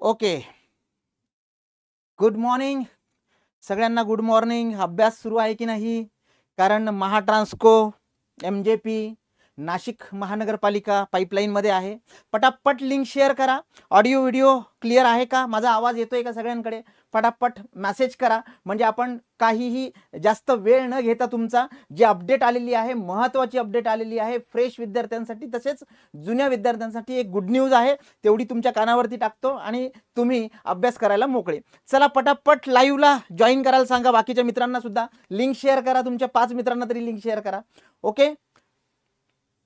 Okay. Good morning सगळ्यांना good morning अभ्यास सुरू आहे की नाही? कारण Mahatransco M J P Nashik महानगरपालिका पाईपलाईनमध्ये आहे. पटापट लिंक शेअर करा. ऑडिओ व्हिडिओ क्लिअर आहे का? माझा आवाज येतोय का सगळ्यांकडे? पटापट मेसेज करा. म्हणजे आपण काहीही जास्त वेळ न घेता तुमचा जी अपडेट आलेली आहे महत्त्वाची अपडेट आलेली आहे फ्रेश विद्यार्थ्यांसाठी तसेच जुन्या विद्यार्थ्यांसाठी एक गुड न्यूज आहे. तेवढी तुमच्या कानावरती टाकतो आणि तुम्ही अभ्यास करायला मोकळे. चला पटापट लाईव्हला जॉईन करायला सांगा बाकीच्या मित्रांना सुद्धा. लिंक शेअर करा तुमच्या पाच मित्रांना तरी लिंक शेअर करा. ओके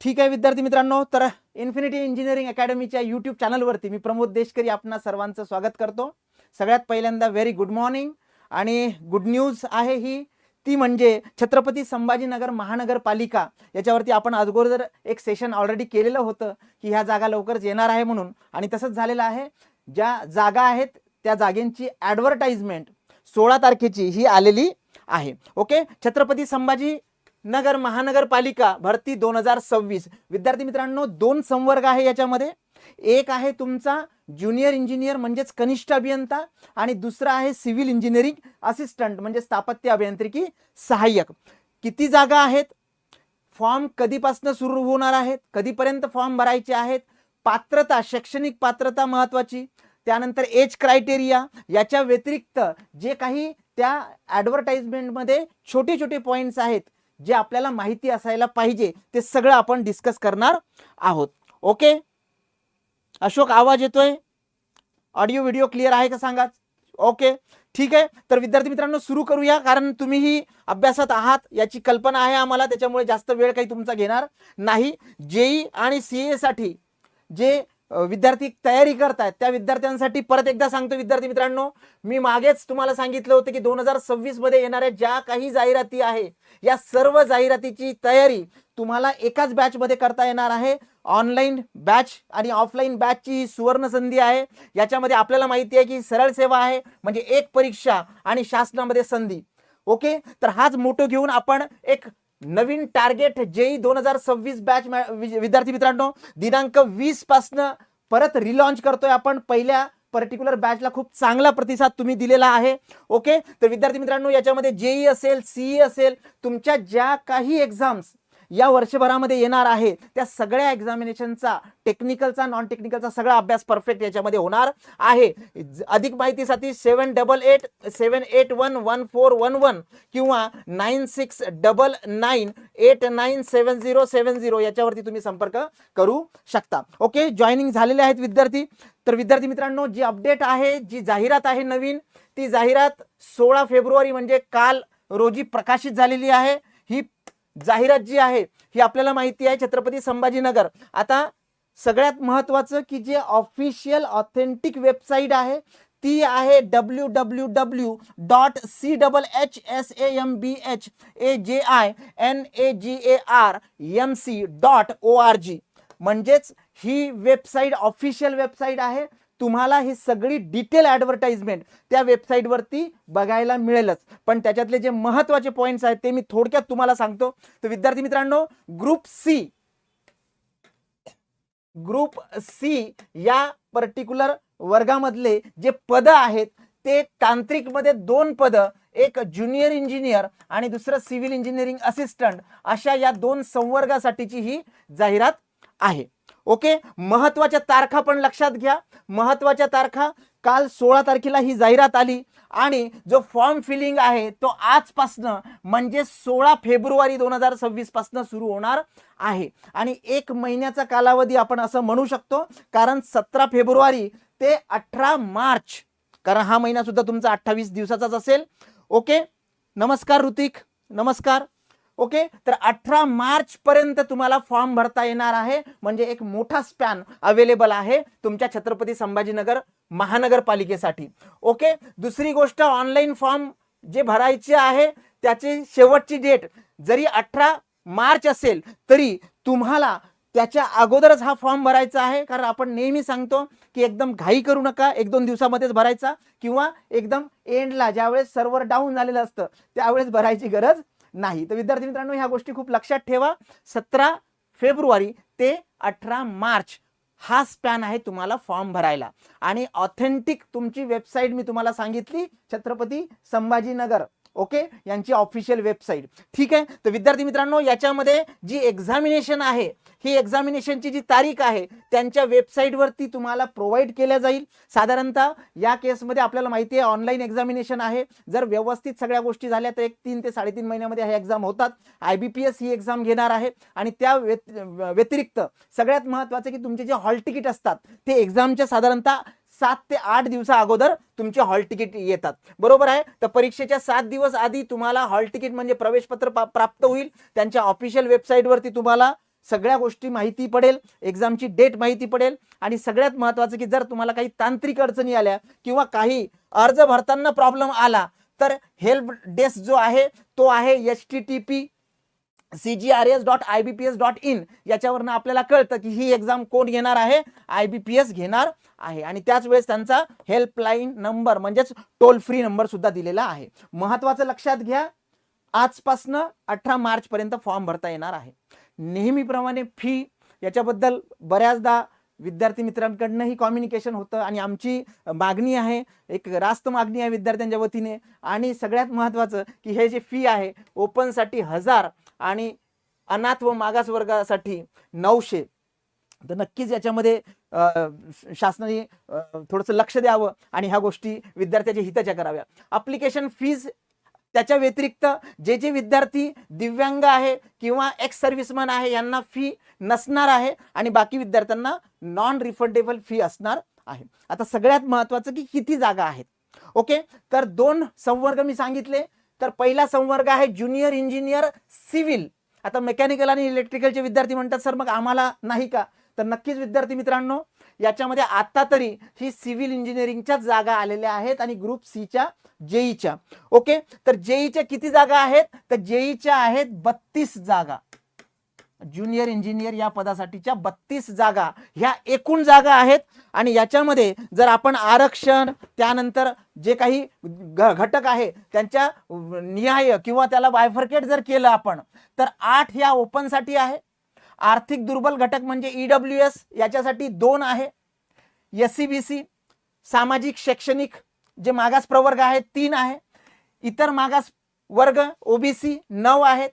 ठीक आहे विद्यार्थी मित्रांनो तर इन्फिनिटी इंजिनिअरिंग अकॅडमीच्या यूट्यूब चॅनलवरती मी प्रमोद देशकरी आपणा सर्वांचं स्वागत करतो. सगळ्यात पहिल्यांदा व्हेरी गुड मॉर्निंग आणि गुड न्यूज आहे ही ती म्हणजे छत्रपती संभाजीनगर महानगरपालिका याच्यावरती आपण अगोदर एक सेशन ऑलरेडी केलेलं होतं की ह्या जागा लवकरच येणार आहे म्हणून. आणि तसंच झालेलं आहे ज्या जागा आहेत त्या जागेंची ॲडव्हर्टाइजमेंट सोळा तारखेची ही आलेली आहे. ओके छत्रपती संभाजी नगर महानगरपालिका भरती दोन हजार सव्वीस. विद्यार्थी मित्रांनो दोन संवर्ग आहे याच्यामध्ये. एक आहे तुमचा ज्युनियर इंजिनियर म्हणजेच कनिष्ठ अभियंता आणि दुसरा आहे सिव्हिल इंजिनिअरिंग असिस्टंट म्हणजे स्थापत्य अभियांत्रिकी सहाय्यक. किती जागा आहेत? फॉर्म कधीपासून सुरू होणार आहेत? कधीपर्यंत फॉर्म भरायचे आहेत? पात्रता शैक्षणिक पात्रता महत्वाची. त्यानंतर एज क्रायटेरिया. याच्या व्यतिरिक्त जे काही त्या ॲडव्हर्टाइजमेंटमध्ये छोटे छोटे पॉईंट्स आहेत जे आपल्याला माहिती असायला पाहिजे ते सगळं आपण डिस्कस करणार आहोत. ओके? अशोक आवाज येतोय? ऑडिओ व्हिडिओ क्लिअर आहे का सांगा? ओके ठीक आहे. तर विद्यार्थी मित्रांनो सुरू करूया कारण तुम्हीही अभ्यासात आहात याची कल्पना आहे आम्हाला त्याच्यामुळे जास्त वेळ काही तुमचा घेणार नाही. जेई आणि सी साठी जे विद्यार्थी तयारी करतायत. त्या विद्यार्थ्यांसाठी परत एकदा सांगतो विद्यार्थी मित्रांनो मी मागेच तुम्हाला सांगितलं होतं की दोन हजार सव्वीसमध्ये येणाऱ्या ज्या काही जाहिराती आहे या सर्व जाहिरातीची तयारी तुम्हाला एकाच बॅच मध्ये करता येणार आहे. ऑनलाईन बॅच आणि ऑफलाईन बॅचची ही सुवर्ण संधी आहे. याच्यामध्ये आपल्याला माहिती आहे की सरळ सेवा आहे म्हणजे एक परीक्षा आणि शासनामध्ये संधी. ओके? तर हाच मोठो घेऊन आपण एक नवीन टार्गेट जेई दोन हजार सव्वीस बॅच विद्यार्थी मित्रांनो दिनांक वीस पासनं परत रिलॉन्च करतोय आपण. पहिल्या पर्टिक्युलर बॅचला खूप चांगला प्रतिसाद तुम्ही दिलेला आहे. ओके तर विद्यार्थी मित्रांनो याच्यामध्ये जेई असेल सीई असेल तुमच्या ज्या काही एक्झाम्स या वर्षभरामध्ये येणार आहे. त्या सगळ्या एक्झामिनेशनचा टेक्निकलचा नॉन टेक्निकलचा सगळा अभ्यास परफेक्ट याच्यामध्ये होणार आहे. अधिक माहितीसाठी seven double eight seven eight one one four one one किंवा nine six double nine eight nine seven zero seven zero याच्यावरती तुम्ही संपर्क करू शकता. ओके जॉईनिंग झालेले आहेत विद्यार्थी. तर विद्यार्थी मित्रांनो जी अपडेट आहे जी जाहिरात आहे नवीन ती जाहिरात सोळा फेब्रुवारी म्हणजे काल रोजी प्रकाशित झालेली आहे. ही जाहिरात जी आहे ही आपल्याला माहिती आहे छत्रपती संभाजीनगर. आता सगळ्यात महत्वाचं की जे ऑफिशियल ऑथेंटिक वेबसाईट आहे ती आहे W W W dot C double H S A M B H A J I N A G A R M C dot O R G म्हणजेच ही वेबसाईट ऑफिशियल वेबसाईट आहे तुम्हाला ही सगळी detail advertisement त्या वेबसाईटवरती बघायला मिळेलच. पण त्याच्यातले जे महत्त्वाचे पॉईंट्स आहेत ते मी थोडक्यात तुम्हाला सांगतो. तर विद्यार्थी मित्रांनो ग्रुप सी ग्रुप सी या पर्टिक्युलर वर्गामधले जे पद आहेत ते तांत्रिकमध्ये दोन पद एक ज्युनियर इंजिनियर आणि दुसरं सिव्हिल इंजिनिअरिंग असिस्टंट अशा या दोन संवर्गासाठीची ही जाहिरात आहे. ओके? महत्त्वाच्या तारखा पण लक्षात घ्या. महत्त्वाच्या तारखा काल सोळा तारखेला ही जाहिरात आली आणि जो फॉर्म फिलिंग आहे तो आजपासनं म्हणजे सोळा फेब्रुवारी दोन हजार सव्वीस पासनं सुरू होणार आहे. आणि एक महिन्याचा कालावधी आपण असं म्हणू शकतो कारण सतरा फेब्रुवारी ते अठरा मार्च कारण हा महिना सुद्धा तुमचा अठ्ठावीस दिवसाचाच असेल. ओके? नमस्कार ऋतिक नमस्कार. ओके? तर अठरा मार्च पर्यंत तुम्हाला फॉर्म भरता येणार आहे. म्हणजे एक मोठा स्पॅन अवेलेबल आहे तुमच्या छत्रपती संभाजीनगर महानगरपालिकेसाठी. ओके? दुसरी गोष्ट ऑनलाईन फॉर्म जे भरायचे आहे त्याची शेवटची डेट जरी अठरा मार्च असेल तरी तुम्हाला त्याच्या अगोदरच हा फॉर्म भरायचा आहे. कारण आपण नेहमी सांगतो की एकदम घाई करू नका एक दोन दिवसामध्येच भरायचा किंवा एकदम एंडला ज्यावेळेस सर्व्हर डाऊन झालेलं असतं त्यावेळेस भरायची गरज नाही. तर विद्यार्थी मित्रांनो ह्या गोष्टी खूप लक्षात ठेवा. सतरा फेब्रुवारी ते अठरा मार्च हा स्पॅन आहे तुम्हाला फॉर्म भरायला. आणि ऑथेंटिक तुमची वेबसाईट मी तुम्हाला सांगितली छत्रपती संभाजीनगर. ओके? यांची ऑफिशियल वेबसाईट ठीक आहे? तर विद्यार्थी मित्रांनो याच्यामध्ये जी एक्झामिनेशन आहे ही एक्झामिनेशनची जी तारीख आहे त्यांच्या वेबसाईटवरती तुम्हाला प्रोव्हाइड केल्या जाईल. साधारणतः या केसमध्ये आपल्याला माहिती आहे ऑनलाईन एक्झामिनेशन आहे. जर व्यवस्थित सगळ्या गोष्टी झाल्या तर एक तीन ते साडेतीन महिन्यामध्ये ह्या एक्झाम होतात. आय बी पी एस ही एक्झाम घेणार आहे. आणि त्या व्यत- व्यतिरिक्त सगळ्यात महत्त्वाचं की तुमचे जे हॉल तिकीट असतात ते एक्झामच्या साधारणतः सात ते आठ दिवसा अगोदर तुमचे हॉल तिकीट येतात. बरोबर आहे? तर परीक्षेच्या सात दिवस आधी तुम्हाला हॉल तिकीट म्हणजे प्रवेशपत्र पा- प्राप्त होईल. त्यांच्या ऑफिशियल वेबसाईटवरती तुम्हाला सगळ्या गोष्टी माहिती पडेल. एक्झामची डेट माहिती पडेल. आणि सगळ्यात महत्त्वाचं की जर तुम्हाला काही तांत्रिक अडचणी आल्या किंवा काही अर्ज भरताना प्रॉब्लेम आला तर हेल्प डेस्क जो आहे तो आहे H T T P C G R S dot I B P S dot in याच्यावरनं आपल्याला कळतं की ही एक्झाम कोण घेणार आहे? आय बी पी एस घेणार आहे. आणि त्याच वेळेस त्यांचा हेल्पलाईन नंबर म्हणजेच टोल फ्री नंबर सुद्धा दिलेला आहे. महत्वाचं लक्षात घ्या आजपासनं अठरा मार्चपर्यंत फॉर्म भरता येणार आहे. नेहमीप्रमाणे फी याच्याबद्दल बऱ्याचदा विद्यार्थी मित्रांकडनंही कम्युनिकेशन होतं आणि आमची मागणी आहे एक रास्त मागणी आहे विद्यार्थ्यांच्या वतीने. आणि सगळ्यात महत्त्वाचं की हे जे फी आहे ओपनसाठी हजार आणि अनाथ व मागास वर्गासाठी नऊशे. तर नक्कीच याच्यामध्ये शासनाने थोडंसं लक्ष द्यावं आणि ह्या गोष्टी विद्यार्थ्याच्या हिताच्या कराव्या. अप्लिकेशन फीज त्याच्या व्यतिरिक्त जे जे विद्यार्थी दिव्यांग आहे किंवा एक्स सर्व्हिसमॅन आहे यांना फी नसणार आहे आणि बाकी विद्यार्थ्यांना नॉन रिफंडेबल फी असणार आहे. आता सगळ्यात महत्त्वाचं की किती जागा आहेत. ओके तर दोन संवर्ग मी सांगितले. तर पहिला संवर्ग आहे ज्युनियर इंजिनियर सिव्हिल. आता मेकॅनिकल आणि इलेक्ट्रिकलचे विद्यार्थी म्हणतात सर मग आम्हाला नाही का? तर नक्कीच विद्यार्थी मित्रांनो याच्यामध्ये आता तरी ही सिव्हिल इंजिनिअरिंगच्या जागा आलेल्या आहेत आणि ग्रुप सीच्या जेईच्या. ओके? तर जेईच्या किती जागा आहेत? तर जेईच्या आहेत बत्तीस जागा. ज्युनियर इंजिनियर या पदासाठीच्या बत्तीस जागा ह्या एकूण जागा आहेत. आणि याच्यामध्ये जर आपण आरक्षण त्यानंतर जे काही घ- घटक आहे त्यांच्या निहाय किंवा त्याला बायफर्केट जर केलं आपण तर आठ ह्या ओपनसाठी आहे. आर्थिक दुर्बल घटक म्हणजे ईडब्ल्यू एस याच्यासाठी दोन आहे. एस सी बी सी सामाजिक शैक्षणिक जे मागास प्रवर्ग आहेत तीन आहे. इतर मागास वर्ग ओबीसी नऊ आहेत.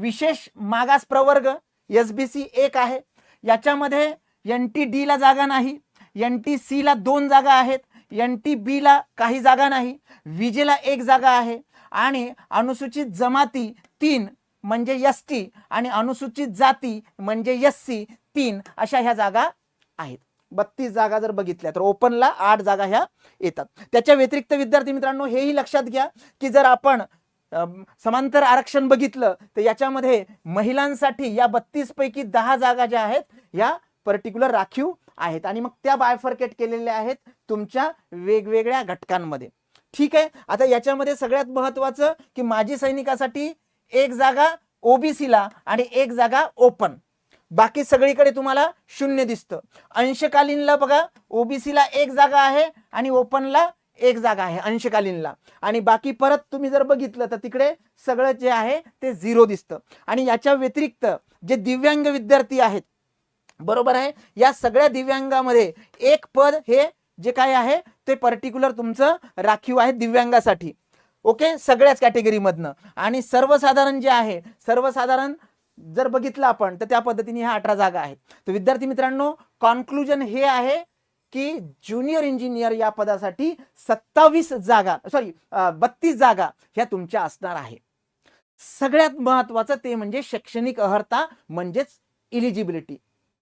विशेष मागास प्रवर्ग एस बी सी एक आहे. याच्यामध्ये एन टी डीला जागा नाही एन टी सीला दोन जागा आहेत एन टी बीला काही जागा नाही विजेला एक जागा आहे आणि अनुसूचित जमाती तीन म्हणजे एस टी आणि अनुसूचित जाती म्हणजे एस सी तीन अशा ह्या जागा आहेत. बत्तीस जागा जर बघितल्या तर ओपनला आठ जागा ह्या येतात. त्याच्या व्यतिरिक्त विद्यार्थी मित्रांनो हेही लक्षात घ्या की जर आपण समांतर आरक्षण बघितलं तर याच्यामध्ये महिलांसाठी या बत्तीस पैकी दहा जागा ज्या आहेत ह्या पर्टिक्युलर राखीव आहेत. आणि मग त्या बायफर्केट केलेल्या आहेत तुमच्या वेगवेगळ्या घटकांमध्ये. ठीक आहे? आता याच्यामध्ये सगळ्यात महत्वाचं की माजी सैनिकासाठी एक जागा ओबीसीला आणि एक जागा ओपन. बाकी सगळीकडे तुम्हाला शून्य दिसतं. अंशकालीनला बघा ओबीसीला एक जागा आहे आणि ओपनला एक जागा आहे अंशकालीनला. आणि बाकी परत तुम्ही जर बघितलं तर तिकडे सगळं जे आहे ते झिरो दिसतं. आणि याच्या व्यतिरिक्त जे दिव्यांग विद्यार्थी आहेत बरोबर आहे? या सगळ्या दिव्यांगामध्ये एक पद हे जे काय आहे ते पर्टिक्युलर तुमचं राखीव आहे दिव्यांगासाठी. ओके? सगळ्याच कॅटेगरीमधनं आणि सर्वसाधारण जे आहे सर्वसाधारण जर बघितलं आपण तर त्या पद्धतीने ह्या अठरा जागा आहेत. तर विद्यार्थी मित्रांनो कॉन्क्लुजन हे आहे की ज्युनियर इंजिनियर या पदासाठी सत्तावीस जागा सॉरी बत्तीस जागा ह्या तुमच्या असणार आहे सगळ्यात महत्वाचं ते म्हणजे शैक्षणिक अर्हता म्हणजेच इलिजिबिलिटी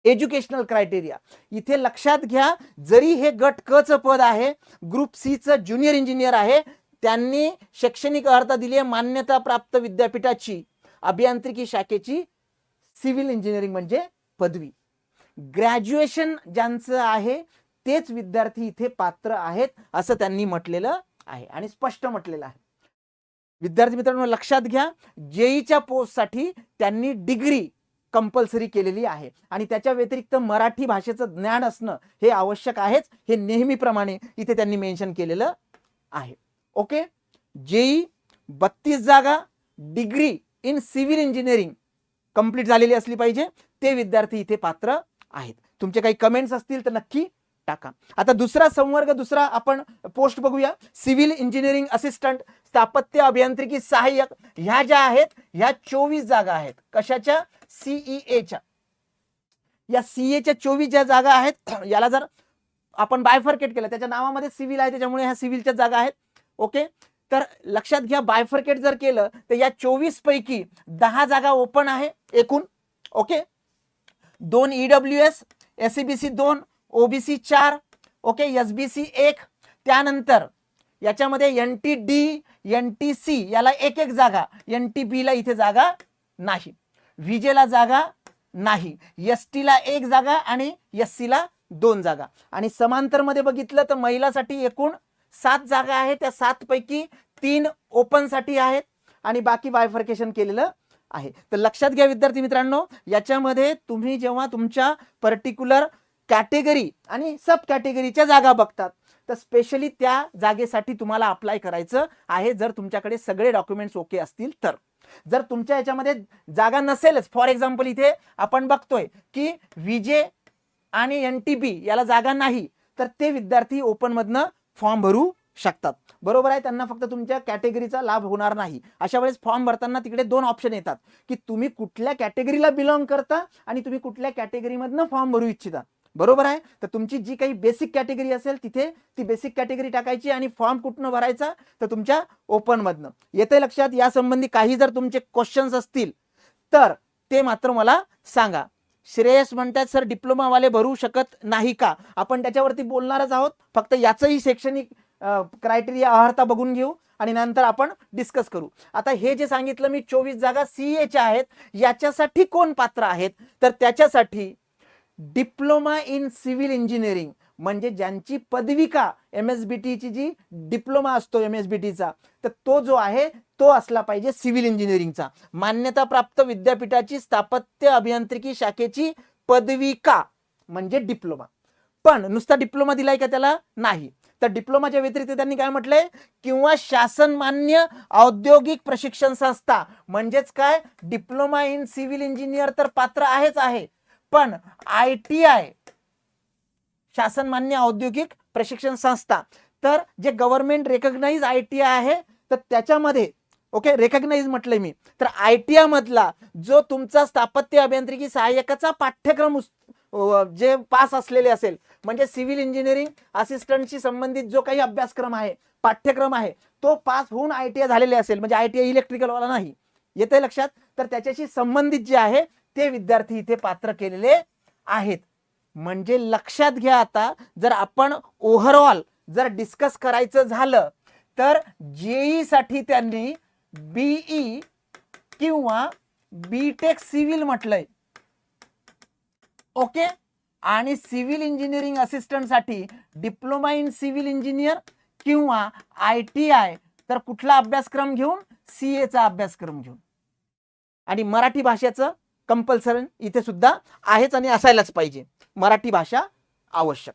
एज्युकेशनल क्रायटेरिया इथे लक्षात घ्या जरी हे गट क पद आहे ग्रुप सीचं ज्युनियर इंजिनियर आहे त्यांनी शैक्षणिक अर्हता दिली आहे मान्यता प्राप्त विद्यापीठाची अभियांत्रिकी शाखेची सिव्हिल इंजिनिअरिंग म्हणजे पदवी. ग्रॅज्युएशन ज्यांचं आहे तेच विद्यार्थी इथे पात्र आहेत असं त्यांनी म्हटलेलं आहे आणि स्पष्ट म्हटलेलं आहे. विद्यार्थी मित्रांनो लक्षात घ्या जेईच्या पोस्टसाठी त्यांनी डिग्री कंपल्सरी केलेली आहे आणि त्याच्या व्यतिरिक्त मराठी भाषेचं ज्ञान असणं हे आवश्यक आहेच हे नेहमीप्रमाणे इथे त्यांनी मेन्शन केलेलं आहे. ओके? जेई बत्तीस जागा degree in civil engineering complete झालेली असली पाहिजे ते विद्यार्थी इथे पात्र आहेत. तुमचे काही कमेंट्स असतील तर नक्की टाका. आता दुसरा संवर्ग दुसरा आपण पोस्ट बघूया. सिव्हिल इंजिनिअरिंग असिस्टंट स्थापत्य अभियांत्रिकी सहाय्यक ह्या ज्या आहेत ह्या चोवीस जागा आहेत. कशाच्या? सीईएच्या या सीएच्या चोवीस ज्या जागा आहेत याला जर आपण बायफर्केट केलं त्याच्या नावामध्ये सिव्हिल आहे त्याच्यामुळे ह्या सिव्हिलच्या जागा आहेत. ओके तर लक्षात घ्या बायफर्केट जर केलं तर या चोवीस पैकी दहा जागा ओपन आहे एकूण. ओके दोन E W S S B C दोन ओबीसी चार ओके एस बी सी एक. त्यानंतर याच्यामध्ये N T D N T C याला एक एक जागा. एन टी बीला इथे जागा नाही. विजेला जागा नाही. एस टीला एक जागा आणि एस सीला दोन जागा. आणि समांतरमध्ये बघितलं तर महिलासाठी एकूण सात जागा आहेत. त्या सातपैकी तीन ओपनसाठी आहेत आणि बाकी बायफर्केशन केलेलं आहे. तर लक्षात घ्या विद्यार्थी मित्रांनो याच्यामध्ये तुम्ही जेव्हा तुमच्या पर्टिक्युलर कॅटेगरी आणि सब कॅटेगरीच्या जागा बघतात. तर स्पेशली त्या जागेसाठी तुम्हाला अप्लाय करायचं आहे जर तुमच्याकडे सगळे डॉक्युमेंट्स ओके असतील तर. जर तुमच्या याच्यामध्ये जागा नसेलच फॉर एक्झाम्पल इथे आपण बघतोय की विजे आणि एन टी बी याला जागा नाही तर ते विद्यार्थी ओपनमधनं फॉर्म भरू शकतात. बरोबर आहे? त्यांना फक्त तुमच्या कॅटेगरीचा लाभ होणार नाही. अशा वेळेस फॉर्म भरताना तिकडे दोन ऑप्शन येतात की तुम्ही कुठल्या कॅटेगरीला बिलॉंग करता आणि तुम्ही कुठल्या कॅटेगरीमधनं फॉर्म भरू इच्छिता. बरोबर आहे? तर तुमची जी काही बेसिक कॅटेगरी असेल तिथे ती बेसिक कॅटेगरी टाकायची आणि फॉर्म कुठनं भरायचा तर तुमच्या ओपनमधनं येते लक्षात? यासंबंधी काही जर तुमचे क्वेश्चन्स असतील तर ते मात्र मला सांगा. श्रेयस म्हणतात सर डिप्लोमावाले भरू शकत नाही का? आपण त्याच्यावरती बोलणारच आहोत. फक्त याचंही शैक्षणिक क्रायटेरिया अर्हता बघून घेऊ आणि नंतर आपण डिस्कस करू. आता हे जे सांगितलं मी चोवीस जागा सीएच्या आहेत. याच्यासाठी कोण पात्र आहेत? तर त्याच्यासाठी डिप्लोमा इन सिव्हिल इंजिनिअरिंग. म्हणजे ज्यांची पदविका एम एस बी टीची जी डिप्लोमा असतो एम एस बी टीचा तर तो जो आहे तो असला पाहिजे सिव्हिल इंजिनिअरिंगचा. मान्यताप्राप्त विद्यापीठाची स्थापत्य अभियांत्रिकी शाखेची पदविका म्हणजे डिप्लोमा. पण नुसता डिप्लोमा दिलाय का त्याला? नाही. तर डिप्लोमाच्या व्यतिरिक्त त्यांनी काय म्हटलंय? किंवा शासन मान्य औद्योगिक प्रशिक्षण संस्था. म्हणजेच काय? डिप्लोमा इन सिव्हिल इंजिनियर तर पात्र आहेच आहे. पण आय टी आय शासन मान्य औद्योगिक प्रशिक्षण संस्था तर जे government recognise I T I आहे तर त्याच्यामध्ये ओके रेकग्नाइज म्हटलंय मी. तर आय टी आय मधला जो तुमचा स्थापत्य अभियांत्रिकी सहाय्यकाचा पाठ्यक्रम जे पास असलेले असेल म्हणजे सिव्हिल इंजिनिअरिंग असिस्टंटशी संबंधित जो काही अभ्यासक्रम आहे पाठ्यक्रम आहे तो पास होऊन आय टी आय झालेले असेल म्हणजे आय टी आय इलेक्ट्रिकलवाला नाही. येते लक्षात? तर त्याच्याशी संबंधित जे आहे ते विद्यार्थी इथे पात्र केलेले आहेत. म्हणजे लक्षात घ्या आता जर आपण ओव्हरऑल जर डिस्कस करायचं झालं तर जेई साठी त्यांनी बीई किंवा बी टेक सिव्हिल म्हटलंय. ओके? आणि सिव्हिल इंजिनिअरिंग असिस्टंटसाठी डिप्लोमा इन सिव्हिल इंजिनियर किंवा आय टी आय तर कुठला अभ्यासक्रम घेऊन? सी एचा अभ्यासक्रम घेऊन. आणि मराठी भाषेचं कंपल्सरी इथे सुद्धा आहेच आणि असायलाच पाहिजे. मराठी भाषा आवश्यक.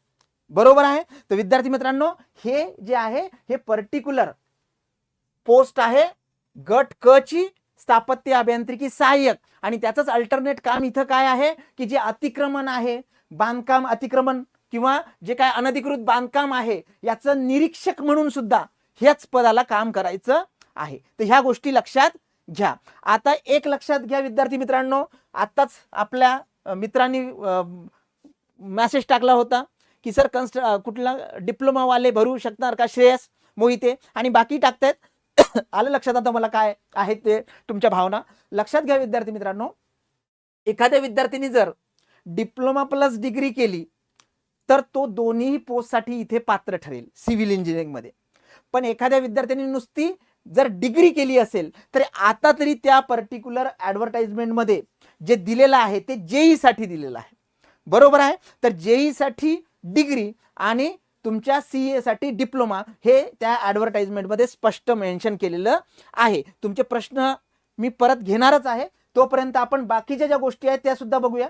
बरोबर आहे? तर विद्यार्थी मित्रांनो हे जे आहे हे पर्टिक्युलर पोस्ट आहे गट क ची स्थापत्य अभियांत्रिकी सहाय्यक. आणि त्याचंच अल्टरनेट काम इथं काय आहे? की जे अतिक्रमण आहे बांधकाम अतिक्रमण किंवा जे काय अनधिकृत बांधकाम आहे याचं निरीक्षक म्हणून सुद्धा ह्याच पदाला काम करायचं आहे. तर ह्या गोष्टी लक्षात घ्या. आता एक लक्षात घ्या विद्यार्थी मित्रांनो आत्ताच आपल्या मित्रांनी मॅसेज टाकला होता की सर कन्स्ट कुठला डिप्लोमावाले भरू शकणार का श्रेयस मोहिते? आणि बाकी टाकतायत. आलं लक्षात आता मला काय आहे ते तुमच्या भावना. लक्षात घ्या विद्यार्थी मित्रांनो एखाद्या विद्यार्थ्यांनी जर डिप्लोमा प्लस डिग्री केली तर तो दोन्ही पोस्टसाठी इथे पात्र ठरेल सिव्हिल इंजिनिअरिंगमध्ये. पण एखाद्या विद्यार्थ्यांनी नुसती जर डिग्री केली असेल तर आता तरी त्या पर्टिक्युलर ॲडव्हर्टाइजमेंटमध्ये जे दिलेलं आहे ते जेईसाठी दिलेलं आहे. बरोबर आहे? तर जेईसाठी डिग्री आणि तुमच्या सी एसाठी डिप्लोमा हे त्या ॲडव्हर्टाइजमेंटमध्ये स्पष्ट मेन्शन केलेलं आहे. तुमचे प्रश्न मी परत घेणारच आहे. तोपर्यंत आपण बाकीच्या ज्या गोष्टी आहेत त्या सुद्धा बघूया.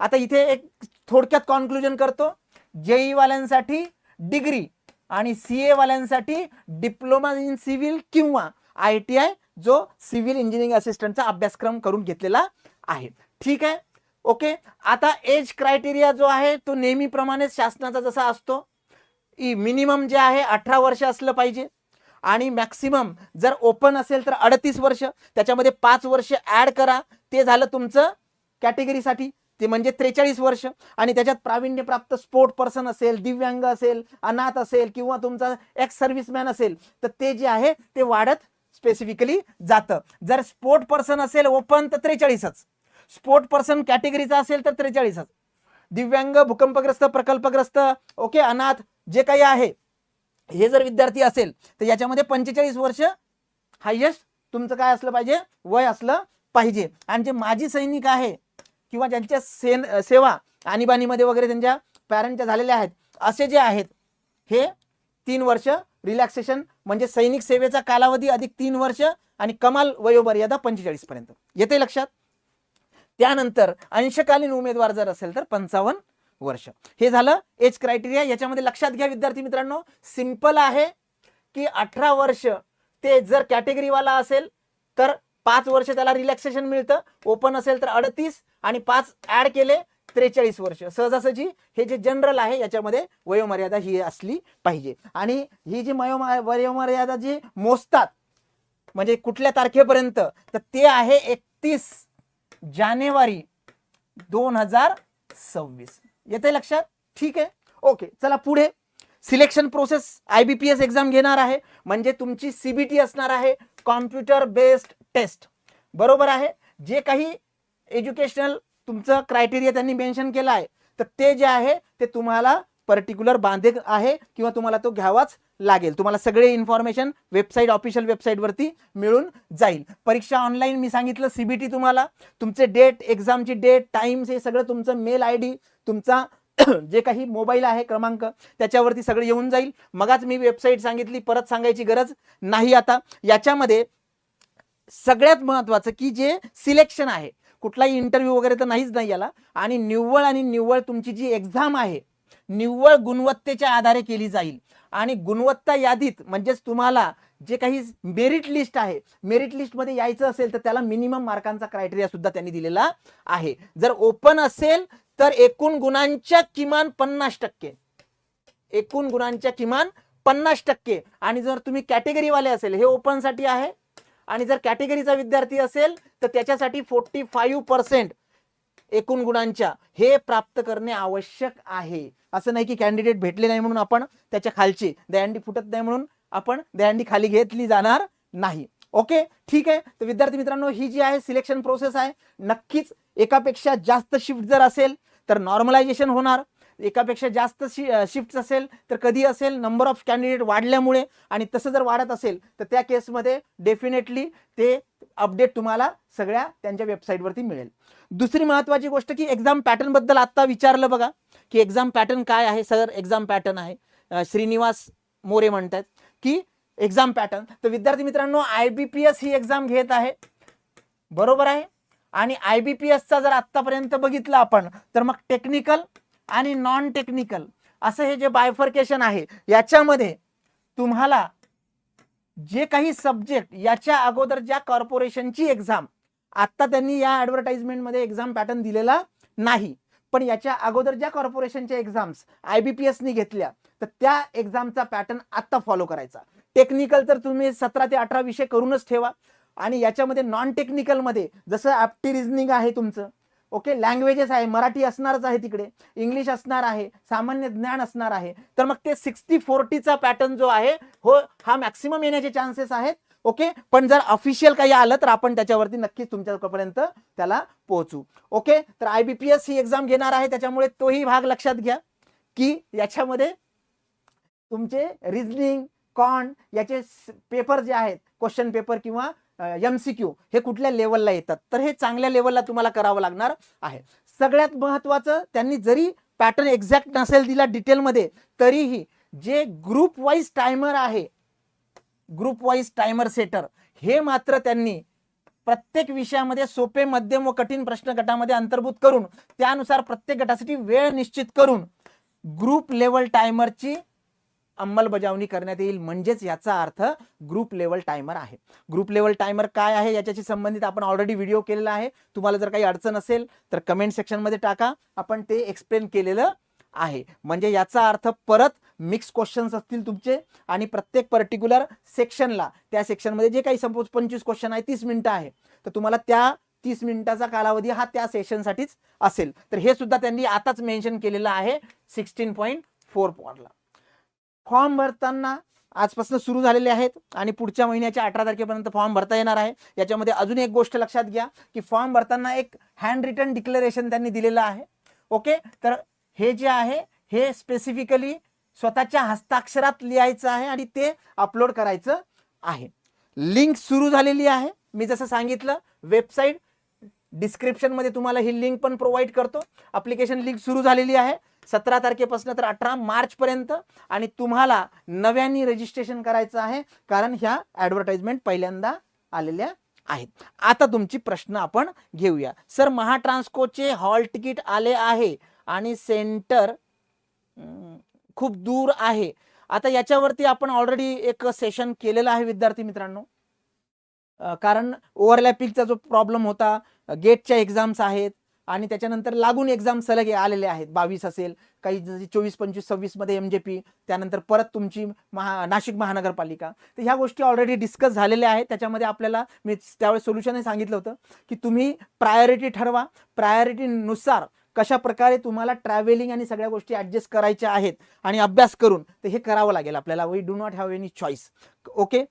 आता इथे एक थोडक्यात कॉन्क्लुजन करतो. जेईवाल्यांसाठी डिग्री आणि सी ए वाल्यांसाठी डिप्लोमा इन सिव्हिल किंवा आय टी आय जो सिव्हिल इंजिनिअरिंग असिस्टंटचा अभ्यासक्रम करून घेतलेला आहे. ठीक आहे? ओके आता एज क्रायटेरिया जो आहे तो नेहमीप्रमाणेच शासनाचा जसा असतो ई मिनिमम जे आहे अठरा वर्ष असलं पाहिजे. आणि मॅक्सिमम जर ओपन असेल तर अडतीस वर्ष त्याच्यामध्ये पाच वर्ष ॲड करा. ते झालं तुमचं कॅटेगरीसाठी ते म्हणजे त्रेचाळीस वर्ष. आणि त्याच्यात प्रावीण्यप्राप्त स्पोर्ट पर्सन असेल दिव्यांग असेल अनाथ असेल किंवा तुमचा एक्स सर्व्हिसमॅन असेल तर ते जे आहे ते वाढत स्पेसिफिकली जातं. जर स्पोर्ट पर्सन असेल ओपन तर त्रेचाळीसच. स्पोर्ट पर्सन कॅटेगरीचा असेल तर त्रेचाळीसच. दिव्यांग भूकंपग्रस्त प्रकल्पग्रस्त ओके अनाथ जे काही आहे हे जर विद्यार्थी असेल तर याच्यामध्ये पंचेचाळीस वर्ष हायेस्ट तुमचं काय असलं पाहिजे? वय असलं पाहिजे. आणि जे माजी सैनिक आहे किंवा ज्यांच्या सेन सेवा आणीबाणीमध्ये वगैरे त्यांच्या पॅरेंटच्या झालेल्या आहेत असे जे आहेत हे तीन वर्ष रिलॅक्सेशन म्हणजे सैनिक सेवेचा कालावधी अधिक तीन वर्ष आणि कमाल वयोमर्यादा पंचेचाळीस पर्यंत. येते लक्षात? त्यानंतर अंशकालीन उमेदवार जर असेल तर पंचावन्न वर्ष. हे झालं एज क्रायटेरिया याच्यामध्ये लक्षात घ्या विद्यार्थी मित्रांनो सिंपल आहे की अठरा वर्ष ते जर कॅटेगरीवाला असेल तर पाच वर्ष त्याला रिलॅक्सेशन मिळतं. ओपन असेल तर अडतीस आणि पाच ऍड केले त्रेचाळीस वर्ष. सहजासहजी हे जे जनरल आहे याच्यामध्ये वयोमर्यादा ही असली पाहिजे. आणि ही जी वयो वयोमर्यादा जी मोजतात म्हणजे कुठल्या तारखेपर्यंत तर ते आहे एकतीस जानेवारी दोन हजार सव्वीस. येते लक्षात? ठीक आहे? ओके चला पुढे. Selection process I B P S exam घेणार आहे. म्हणजे तुमची सीबीटी असणार आहे कॉम्प्युटर बेस्ड टेस्ट. बरोबर आहे? जे काही एज्युकेशनल तुमचं क्रायटेरिया त्यांनी मेन्शन केलं आहे तर ते जे आहे ते तुम्हाला पर्टिक्युलर बांधे आहे किंवा तुम्हाला तो घ्यावाच लागेल. तुम्हाला सगळे इन्फॉर्मेशन वेबसाईट ऑफिशियल वेबसाईटवरती मिळून जाईल. परीक्षा ऑनलाईन मी सांगितलं सीबीटी तुम्हाला. तुमचे डेट एक्झामची डेट टाईम्स हे सगळं तुमचं मेल आय डी तुमचा जे काही मोबाईल आहे क्रमांक त्याच्यावरती सगळं येऊन जाईल. मगाच मी वेबसाईट सांगितली परत सांगायची गरज नाही आता. याच्यामध्ये सगळ्यात महत्त्वाचं की जे सिलेक्शन आहे कुठलाही इंटरव्ह्यू वगैरे तर नाहीच नाही याला. आणि निव्वळ आणि निव्वळ तुमची जी एक्झाम आहे निव्वळ गुणवत्तेच्या आधारे केली जाईल. आणि गुणवत्ता यादीत म्हणजेच तुम्हाला जे काही मेरिट लिस्ट आहे मेरिट लिस्टमध्ये यायचं असेल तर त्याला मिनिमम मार्कांचा क्रायटेरिया सुद्धा त्यांनी दिलेला आहे. जर ओपन असेल तर एकूण गुणांच्या किमान पन्नास टक्के. एकूण गुणांच्या किमान पन्नास टक्के. आणि जर तुम्ही कॅटेगरीवाले असेल हे ओपनसाठी आहे आणि जर कॅटेगरीचा विद्यार्थी असेल तर त्याच्यासाठी फोर्टी फाईव्ह पर्सेंट एकूण गुणांच्या हे प्राप्त करणे आवश्यक आहे. असं नाही की कॅन्डिडेट भेटले नाही म्हणून आपण त्याच्या खालची दयांडी फुटत नाही म्हणून आपण दयांडी खाली घेतली जाणार नाही. ओके ठीक आहे? तर विद्यार्थी मित्रांनो ही जी आहे सिलेक्शन प्रोसेस आहे नक्कीच एकापेक्षा जास्त शिफ्ट जर असेल तर नॉर्मलायझेशन होणार. एकापेक्षा जास्त शि शिफ्ट असेल तर कधी असेल नंबर ऑफ कॅन्डिडेट वाढल्यामुळे आणि तसं जर वाढत असेल तर त्या केसमध्ये डेफिनेटली ते अपडेट तुम्हाला सगळ्या त्यांच्या वेबसाईटवरती मिळेल. दुसरी महत्वाची गोष्ट की एक्झाम पॅटर्नबद्दल आत्ता विचारलं बघा की एक्झाम पॅटर्न काय आहे? सर एक्झाम पॅटर्न आहे. श्रीनिवास मोरे म्हणतात की एक्झाम पॅटर्न तर विद्यार्थी मित्रांनो आय बी पी एस ही एक्झाम घेत आहे. बरोबर आहे? आणि आय बी पी एसचा जर आत्तापर्यंत बघितलं आपण तर मग टेक्निकल आणि नॉन टेक्निकल असं हे जे बायफर्केशन आहे याच्यामध्ये तुम्हाला जे काही सब्जेक्ट याच्या अगोदर ज्या कॉर्पोरेशनची एक्झाम आत्ता त्यांनी या ॲडव्हर्टाइजमेंटमध्ये एक्झाम पॅटर्न दिलेला नाही. पण याच्या अगोदर ज्या कॉर्पोरेशनच्या एक्झाम्स आय बी पी एसनी घेतल्या तर त्या एक्झामचा पॅटर्न आत्ता फॉलो करायचा. टेक्निकल तर तुम्ही सतरा ते अठरा विषय करूनच ठेवा. आणि याच्यामध्ये नॉन टेक्निकलमध्ये जसं ॲप्टी रिझनिंग आहे तुमचं ओके लँग्वेजेस आहे मराठी असणारच आहे तिकडे. इंग्लिश असणार आहे सामान्य ज्ञान असणार आहे. तर मग ते सिक्स्टी फोर्टीचा पॅटर्न जो आहे हो हा मॅक्सिमम येण्याचे चान्सेस आहेत. ओके पण जर ऑफिशियल काही आलं तर आपण त्याच्यावरती नक्कीच तुमच्यापर्यंत त्याला पोहोचू. ओके तर आय बी पी एस ही एक्झाम घेणार आहे त्याच्यामुळे तोही भाग लक्षात घ्या. की याच्यामध्ये तुमचे रिजनिंग कॉन याचे पेपर जे आहेत क्वेश्चन पेपर किंवा एम सी क्यू हे कुठल्या लेवलला येतात? तर हे चांगल्या लेवलला तुम्हाला करावं लागणार आहे. सगळ्यात महत्वाचं त्यांनी जरी पॅटर्न एक्झॅक्ट नसेल दिला डिटेलमध्ये तरीही जे ग्रुप वाईज टायमर आहे ग्रुप वाईज टायमर सेटर हे मात्र त्यांनी प्रत्येक विषयामध्ये सोपे मध्यम व कठीण प्रश्न गटामध्ये अंतर्भूत करून त्यानुसार प्रत्येक गटासाठी वेळ निश्चित करून ग्रुप लेवल टायमरची अंमलबजावणी करण्यात येईल म्हणजेच याचा अर्थ ग्रुप लेवल टायमर आहे. ग्रुप लेवल टायमर काय आहे याच्याशी संबंधित आपण ऑलरेडी व्हिडिओ केलेला आहे. तुम्हाला जर काही अडचण असेल तर कमेंट सेक्शनमध्ये टाका. आपण ते एक्सप्लेन केलेलं आहे. म्हणजे याचा अर्थ परत मिक्स क्वेश्चन्स असतील तुमचे आणि प्रत्येक पर्टिक्युलर सेक्शनला त्या सेक्शनमध्ये जे काही सपोज पंचवीस क्वेश्चन आहे तीस मिनिटं आहे. तर तुम्हाला त्या तीस मिनिटाचा कालावधी हा त्या सेशनसाठीच असेल. तर हे सुद्धा त्यांनी आताच मेन्शन केलेलं आहे सिक्स्टीन पॉईंट फोर पॉरला फॉर्म भरताना आजपासून सुरू झालेले आहेत आणि पुढच्या महिन्याच्या अठरा तारखेपर्यंत फॉर्म भरता येणार आहे. याच्यामध्ये अजून एक गोष्ट लक्षात घ्या की फॉर्म भरताना एक हँड रिटर्न डिक्लेरेशन त्यांनी दिलेलं आहे. ओके तर हे जे आहे हे स्पेसिफिकली स्वतःच्या हस्ताक्षरात लिहायचं आहे आणि ते अपलोड करायचं आहे. लिंक सुरू झालेली आहे. मी जसं सांगितलं वेबसाईट डिस्क्रिप्शनमध्ये तुम्हाला ही लिंक पण प्रोव्हाइड करतो. अप्लिकेशन लिंक सुरू झालेली आहे. सतरा तारखेपासून तर अठरा मार्चपर्यंत आणि तुम्हाला नव्याने रजिस्ट्रेशन करायचं आहे कारण ह्या ॲडव्हर्टाइजमेंट पहिल्यांदा आलेल्या आहेत. आता तुमची प्रश्न आपण घेऊया. सर महाट्रान्सकोचे हॉल तिकीट आले आहे आणि सेंटर खूप दूर आहे. आता याच्यावरती आपण ऑलरेडी एक सेशन केलेलं आहे विद्यार्थी मित्रांनो. कारण ओव्हरलॅपिंगचा जो प्रॉब्लेम होता गेटच्या एक्झाम्स आहेत आणि त्याच्यानंतर लागून एक्झाम सलग आलेले आहेत. बावीस असेल काही चोवीस पंचवीस सव्वीसमध्ये एम जे पी त्यानंतर परत तुमची महा नाशिक महानगरपालिका. तर ह्या गोष्टी ऑलरेडी डिस्कस झालेल्या आहेत. त्याच्यामध्ये आपल्याला मी त्यावेळेस सोल्युशनही सांगितलं होतं की तुम्ही प्रायोरिटी ठरवा. प्रायोरिटीनुसार कशा प्रकारे तुम्हाला ट्रॅव्हलिंग आणि सगळ्या गोष्टी ॲडजस्ट करायच्या आहेत आणि अभ्यास करून तर हे करावं लागेल आपल्याला. We do not have any choice okay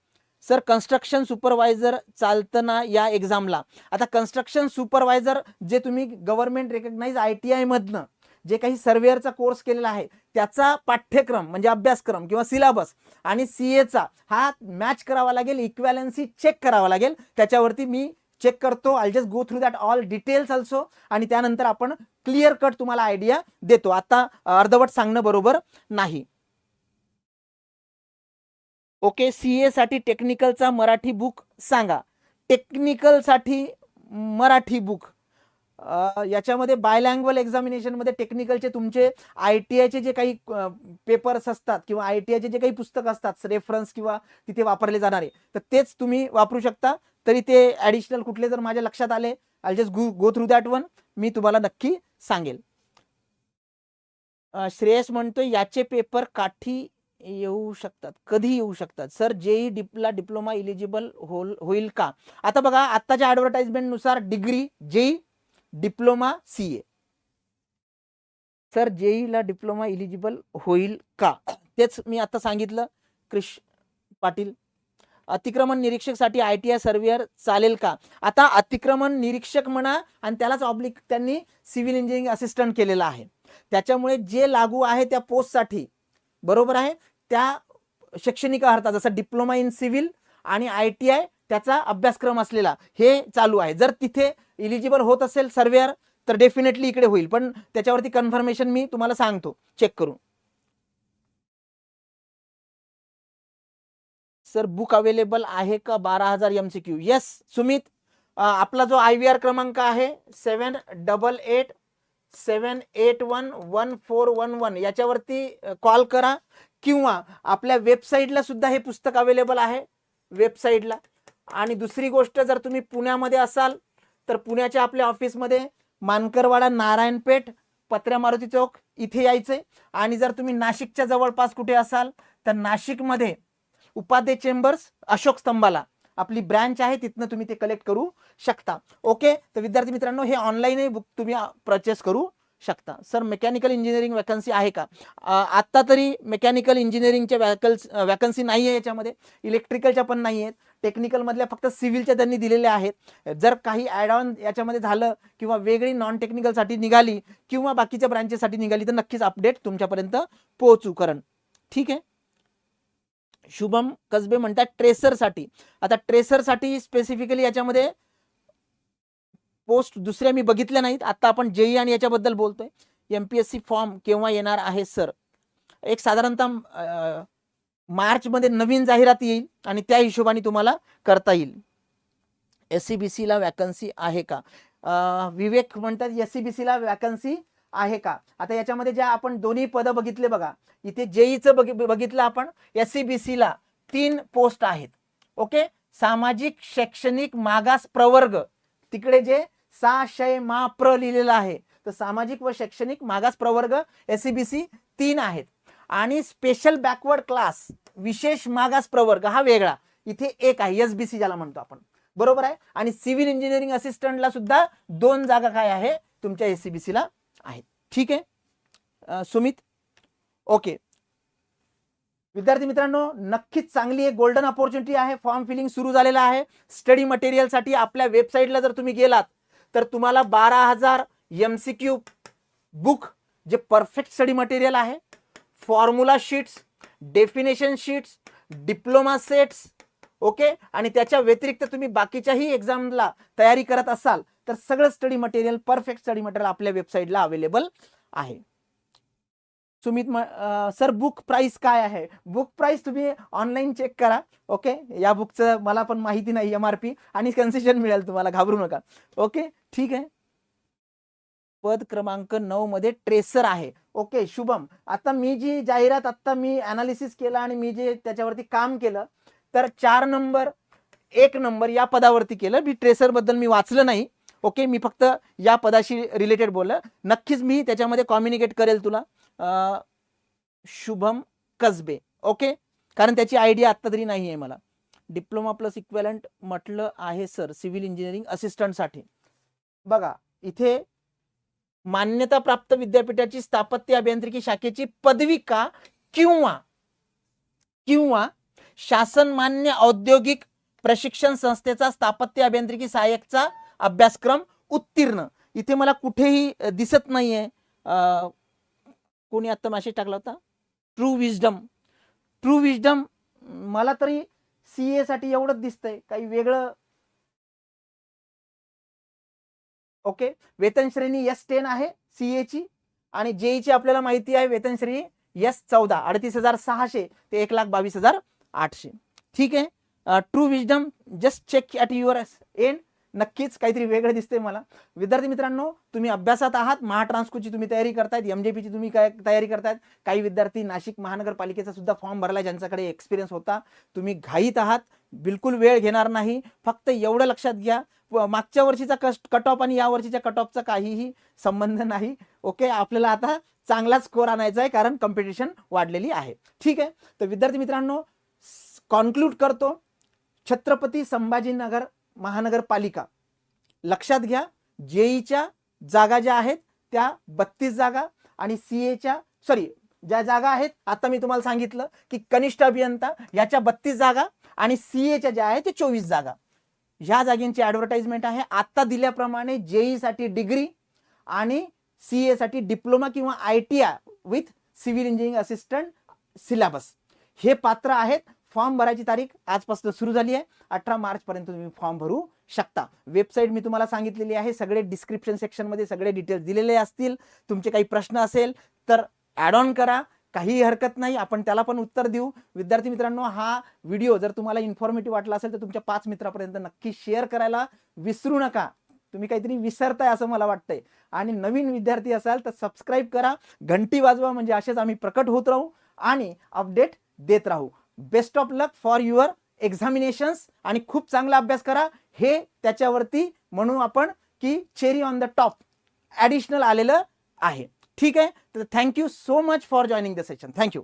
sir construction supervisor चालतं ना या एक्झामला आता कन्स्ट्रक्शन सुपरवायझर जे तुम्ही गव्हर्नमेंट रेकग्नाईज आय टी आयमधनं जे काही सर्वेअरचा कोर्स केलेला आहे त्याचा पाठ्यक्रम म्हणजे अभ्यासक्रम किंवा सिलेबस आणि सी एचा हा मॅच करावा लागेल इक्वॅलन्सी चेक करावा लागेल. त्याच्यावरती मी चेक करतो. I just go through that all details also आणि त्यानंतर आपण क्लिअर कट तुम्हाला आयडिया देतो. आता अर्धवट सांगणं बरोबर नाही. ओके सी एसाठी टेक्निकलचा मराठी बुक सांगा. टेक्निकलसाठी मराठी बुक याच्यामध्ये बायलँग्वल एक्झामिनेशनमध्ये टेक्निकलचे तुमचे आय टी आयचे जे काही पेपर्स असतात किंवा आय टी आयचे जे काही पुस्तक असतात रेफरन्स किंवा तिथे वापरले जाणारे तर तेच तुम्ही वापरू शकता. तरी ते ॲडिशनल कुठले जर माझ्या लक्षात आले I just go go through that one मी तुम्हाला नक्की सांगेल. श्रेयस म्हणतोय याचे पेपर काठी येऊ शकतात कधी येऊ शकतात? सर जेई डिपला डिप्लोमा इलिजिबल होल होईल का? आता बघा आत्ताच्या ॲडव्हर्टाइजमेंटनुसार degree J E diploma C A sir जेईला diploma eligible होईल का? तेच मी आता सांगितलं क्रिश पाटील. अतिक्रमण निरीक्षकसाठी आय टी आय सर्व्हिअर चालेल का? आता अतिक्रमण निरीक्षक म्हणा आणि त्यालाच ऑब्लिक त्यांनी सिव्हिल इंजिनिअरिंग असिस्टंट केलेलं आहे. त्याच्यामुळे जे लागू आहे त्या पोस्टसाठी बरोबर आहे. त्या शैक्षणिक अर्हता जसं डिप्लोमा इन सिव्हिल आणि आय टी आय त्याचा अभ्यासक्रम असलेला हे चालू आहे. जर तिथे इलिजिबल होत असेल सर्वेअर तर डेफिनेटली इकडे होईल. पण त्याच्यावरती कन्फर्मेशन मी तुम्हाला सांगतो. चेक करून. सर बुक अवेलेबल आहे का? बारा हजार M C Q yes Sumit आपला जो आय व्ही आर क्रमांक आहे seven double eight seven eight one one four one one याच्यावरती कॉल करा. किंवा आपल्या वेबसाईटला सुद्धा हे पुस्तक अवेलेबल आहे. वेबसाईटला आणि दुसरी गोष्ट जर तुम्ही पुण्यामध्ये असाल तर पुण्याच्या आपल्या ऑफिसमध्ये मानकरवाडा नारायणपेठ पत्र्या मारुती चौक इथे यायचे आणि जर तुम्ही नाशिकच्या जवळपास कुठे असाल तर नाशिकमध्ये उपाध्ये चेंबर्स अशोक स्तंभाला. आपली ब्रँच आहे तिथनं तुम्ही ते कलेक्ट करू शकता. ओके तर विद्यार्थी मित्रांनो हे ऑनलाईनही बुक तुम्ही परचेस करू शकता. सर मेकॅनिकल इंजिनिअरिंग वॅकन्सी आहे का? आत्ता तरी मेकॅनिकल इंजिनिअरिंगच्या वॅकल्स वॅकन्सी नाही आहे याच्यामध्ये. इलेक्ट्रिकलच्या पण नाही आहेत टेक्निकलमधल्या फक्त सिव्हिलच्या त्यांनी दिलेल्या आहेत. जर काही ॲड ऑन याच्यामध्ये झालं किंवा वेगळी नॉन टेक्निकलसाठी निघाली किंवा बाकीच्या ब्रांचेससाठी निघाली तर नक्कीच अपडेट तुमच्यापर्यंत पोहोचू. करण ठीक आहे? शुभम कसबे म्हणतात ट्रेसरसाठी आता ट्रेसरसाठी स्पेसिफिकली याच्यामध्ये पोस्ट दुसऱ्या मी बघितल्या नाहीत. आता आपण जेई आणि याच्याबद्दल बोलतोय. M P S C form केव्हा येणार आहे सर एक साधारणतः मार्चमध्ये नवीन जाहिरात येईल आणि त्या हिशोबाने तुम्हाला करता येईल. एस सी बी सीला वॅकन्सी आहे का? आ, विवेक म्हणतात एस सी बी सीला वॅकन्सी आहे का? आता याच्यामध्ये ज्या आपण दोन्ही पदं बघितले बघा इथे जेईचं बघ बघितलं आपण एस सी बी सीला तीन पोस्ट आहेत. ओके? सामाजिक शैक्षणिक मागास प्रवर्ग. तिकडे जे सा शय मा प्र लिहिलेलं आहे तर सामाजिक व शैक्षणिक मागास प्रवर्ग एस सी बी सी तीन आहेत. आणि स्पेशल बॅकवर्ड क्लास विशेष मागास प्रवर्ग हा वेगळा. इथे एक आहे एस बी सी ज्याला म्हणतो आपण. बरोबर आहे? आणि सिव्हिल इंजिनिअरिंग असिस्टंटला सुद्धा दोन जागा काय आहे? तुमच्या एस सी बी सीला आहेत ठीक आहे? सुमित? ओके. विद्यार्थी मित्रांनो नक्कीच चांगली एक गोल्डन ऑपॉर्च्युनिटी आहे. फॉर्म फिलिंग सुरू झालेलं आहे. स्टडी मटेरियलसाठी आपल्या वेबसाईटला जर तुम्ही गेलात तर तुम्हाला बारा हजार एम सी क्यू बुक जे परफेक्ट स्टडी मटेरियल आहे formula sheets definition sheets diploma sets okay आणि त्याच्या व्यतिरिक्त तुम्ही बाकीच्याही एक्झामला तयारी करत असाल तर सगळं study material perfect study material आपल्या वेबसाईटला अवेलेबल आहे. सुमित सर बुक प्राइस काय आहे? बुक प्राइस तुम्ही ऑनलाईन चेक करा ओके या बुकचं मला पण माहिती नाही एम आर पी आणि कन्सेशन मिळेल तुम्हाला घाबरू नका ओके ठीक आहे? पद क्रमांक नऊ मध्ये ट्रेसर आहे ओके शुभम आता मी जी जाहिरात आता मी अनालिसिस केलं आणि मी जे त्याच्यावरती काम केलं तर चार नंबर एक नंबर या पदावरती केलं मी ट्रेसरबद्दल मी वाचलं नाही. ओके मी फक्त या पदाशी रिलेटेड बोललं. नक्कीच मी त्याच्यामध्ये कॉम्युनिकेट करेल तुला. शुभम कसबे. ओके? कारण त्याची आयडिया आत्ता तरी नाही आहे मला. डिप्लोमा प्लस इक्वेलंट म्हटलं आहे सर सिव्हिल इंजिनिअरिंग असिस्टंटसाठी. बघा इथे मान्यता प्राप्त विद्यापीठाची स्थापत्य अभियांत्रिकी शाखेची पदवी का? किंवा किंवा शासन मान्य औद्योगिक प्रशिक्षण संस्थेचा स्थापत्य अभियांत्रिकी सहाय्यकचा अभ्यासक्रम उत्तीर्ण. इथे मला कुठेही दिसत नाहीये. अ, कोणी आत्ता मॅसेज टाकला होता? ट्रू विजडम ट्रू विजडम मला तरी सी ए साठी एवढंच दिसतंय. काही वेगळं. ओके वेतन श्रेणी एस टेन आहे सी ची आणि जेई ची आपल्याला माहिती आहे वेतन श्रेणी एस चौदा. अडतीस हजार सहाशे ते एक लाख बावीस हजार आठशे. ठीक आहे? True wisdom just check at your end नक्कीच काहीतरी वेगळं दिसतंय मला. विद्यार्थी मित्रांनो तुम्ही अभ्यासात आहात महाट्रान्सकोची तुम्ही तयारी करतायत एम जे पीची तुम्ही काय तयारी करतायत. काही विद्यार्थी नाशिक महानगरपालिकेचा सुद्धा फॉर्म भरला ज्यांच्याकडे एक्सपिरियन्स होता. तुम्ही घाईत आहात बिलकुल वेळ घेणार नाही. फक्त एवढं लक्षात घ्या मागच्या वर्षीचा कस्ट कट ऑफ आणि या वर्षीच्या कट ऑफचा काहीही संबंध नाही. ओके आपल्याला आता चांगला स्कोर आणायचा आहे कारण कॉम्पिटिशन वाढलेली आहे. ठीक आहे? तर विद्यार्थी मित्रांनो कॉन्क्लूड करतो. छत्रपती संभाजीनगर महानगरपालिका. लक्षात घ्या जेईच्या जागा ज्या आहेत त्या बत्तीस जागा आणि सी एच्या सॉरी ज्या जागा आहेत आता मी तुम्हाला सांगितलं की कनिष्ठ अभियंता याच्या बत्तीस जागा आणि सी एच्या ज्या आहेत ते चोवीस जागा. ह्या जागेंची ॲडव्हर्टाइजमेंट आहे. आत्ता दिल्याप्रमाणे जेईसाठी डिग्री आणि सी एसाठी डिप्लोमा किंवा I T I with civil engineering assistant syllabus हे पात्र आहेत. फॉर्म भरायची तारीख आजपासून सुरू झाली आहे. अठरा मार्च पर्यंत तुम्ही फॉर्म भरू शकता. वेबसाईट मी तुम्हाला सांगितलेली आहे. सगळे डिस्क्रिप्शन सेक्शनमध्ये सगळे डिटेल्स दिलेले असतील. तुमचे काही प्रश्न असेल तर ॲड ऑन करा. काही हरकत नाही. आपण त्याला पण उत्तर देऊ. विद्यार्थी मित्रांनो हा व्हिडिओ जर तुम्हाला इन्फॉर्मेटिव्ह वाटला असेल तर तुमच्या पाच मित्रापर्यंत नक्की शेअर करायला विसरू नका. तुम्ही काहीतरी विसरताय असं मला वाटतंय. आणि नवीन विद्यार्थी असाल तर सबस्क्राईब करा. घंटी वाजवा म्हणजे असेच आम्ही प्रकट होत राहू आणि अपडेट देत राहू. Best of luck for your examinations आणि खूप चांगला अभ्यास करा. हे त्याच्यावरती म्हणू आपण की cherry on the top additional आलेलं आहे. ठीक आहे? तर thank you so much for joining the session thank you